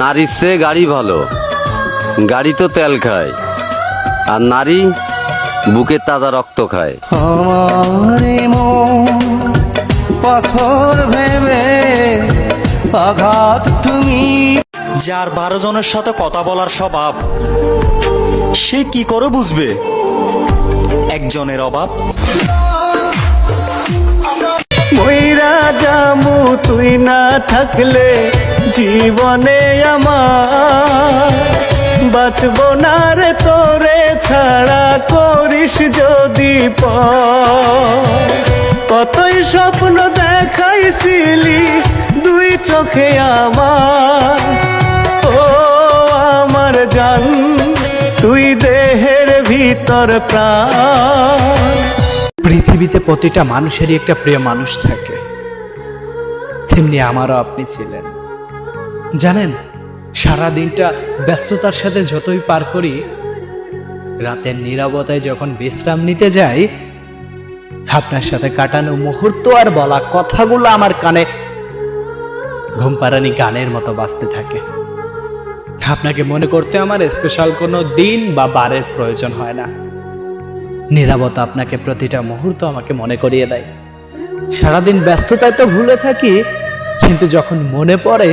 নারীর চেয়ে গাড়ি ভালো। গাড়ি তো তেল খায় আর নারী বুকের তাজা রক্ত খায়। আমারে পাথর ভেবে আঘাত তুমি। যার বারো জনের সাথে কথা বলার স্বভাব সে কি করে বুঝবে? একজনের অভাব। মইরা জামু তুই না থাকলে জীবনে আমার। বাঁচব না রে তোরে ছাড়া, করিস যদি কতই স্বপ্ন দেখাইছিলি দুই চোখে আমার। ও আমার জান, তুই দেহের ভিতর প্রাণ। পৃথিবীতে প্রতিটা মানুষেরই একটা প্রিয় মানুষ থাকে। তেমনি আমারও আপনি ছিলেন। জানেন সারা দিনটা ব্যস্ততার সাথে যতই পার করি, রাতের নীরবতায় যখন বিশ্রাম নিতে যাই, আপনার সাথে কাটানো মুহূর্ত আর বলা কথাগুলো আমার কানে ঘুমপাড়ানি গানের মতো বাজতে থাকে। আপনাকে মনে করতে আমার স্পেশাল কোনো দিন বা বারের প্রয়োজন হয় না। নিরাপত্তা আপনাকে প্রতিটা মুহূর্ত আমাকে মনে করিয়ে দেয়। সারাদিন ব্যস্ততায় তো ভুলে থাকি, কিন্তু যখন মনে পড়ে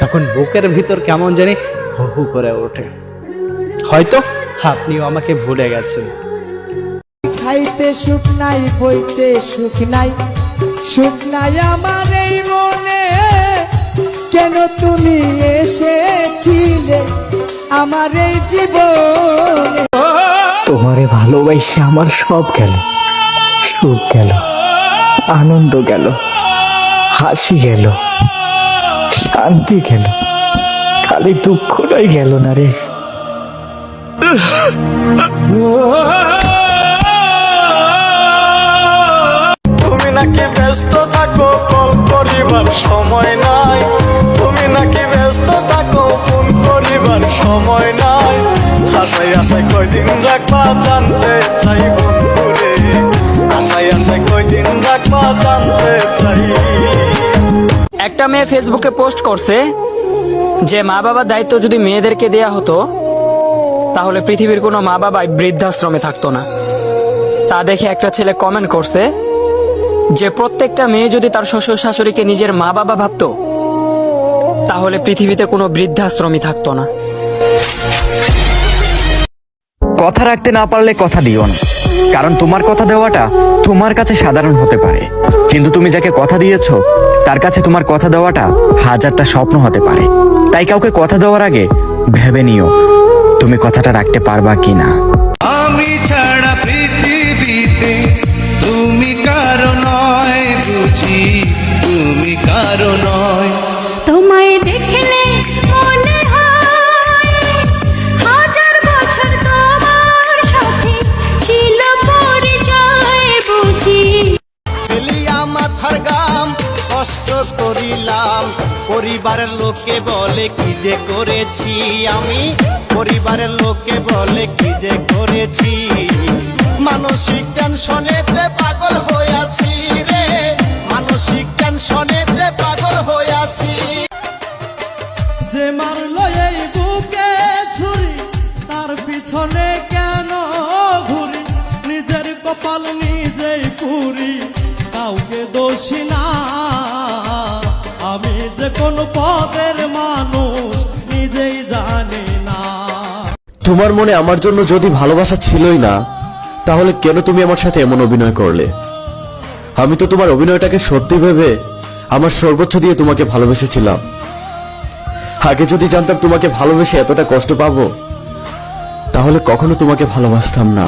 তখন বুকের ভিতর কেমন জানি হু হু করে ওঠে। হয়তো? আপনিও আমাকে ভুলে গেছেন। খাইতে সুখ নাই বইতে সুখ নাই। সুখ নাই আমার এই মনে। কেন তুমি এসেছিলে আমার এই জীবনে? তোমারে ভালোবাসে আমার সব গেল। সুখ গেল আনন্দ গেল হাসি গেল। শান্তি গেল। খালি দুঃখটাই গেল না রে। তুমি নাকি ব্যস্ত থাকো কল করিবার সময় নাই। তুমি নাকি ব্যস্ত থাকো ফোন করিবার সময় নাই। আশায় আশায় কয়দিন রাখবা জানতে চাই বন্ধুরে। আশায় আশায় কয়দিন রাখবা জানতে চাই। একটা মেয়ে ফেসবুকে পোস্ট করছে যে মা বাবার দায়িত্ব যদি মেয়েদেরকে দেয়া হতো, তাহলে পৃথিবীর কোনো মা বাবাই বৃদ্ধাশ্রমে থাকতো না। তা দেখে একটা ছেলে কমেন্ট করছে যে প্রত্যেকটা মেয়ে যদি তার শ্বশুর শাশুড়িকে নিজের মা বাবা ভাবত, তাহলে পৃথিবীতে কোনো বৃদ্ধাশ্রমই থাকতো না। কথা রাখতে না পারলে কথা দিও না। কারণ তোমার কথা দেওয়াটা তোমার কাছে সাধারণ হতে পারে। কিন্তু তুমি যাকে কথা দিয়েছ, তার কাছে তোমার কথা দেওয়াটা হাজারটা স্বপ্ন হতে পারে। তাই কাউকে কথা দেওয়ার আগে ভেবে নিও, তুমি কথাটা রাখতে পারবা কিনা। আমি করিলাম। পরিবারের লোকে বলে, কি যে করেছি আমি? পরিবারের লোকে বলে, কি যে করেছি? মানসিক টেনশনেতে পাগল হইয়াছি তোমার মনে আমার জন্য যদি ভালোবাসা ছিলই না, তাহলে কেন তুমি আমার সাথে এমন অভিনয় করলে? আমি তো তোমার অভিনয়টাকে সত্যি ভেবে আমার সর্বোচ্চ দিয়ে তোমাকে ভালোবেসেছিলাম। আগে যদি জানতাম তোমাকে ভালোবেসে এতটা কষ্ট পাবো, তাহলে কখনো তোমাকে ভালোবাসতাম না।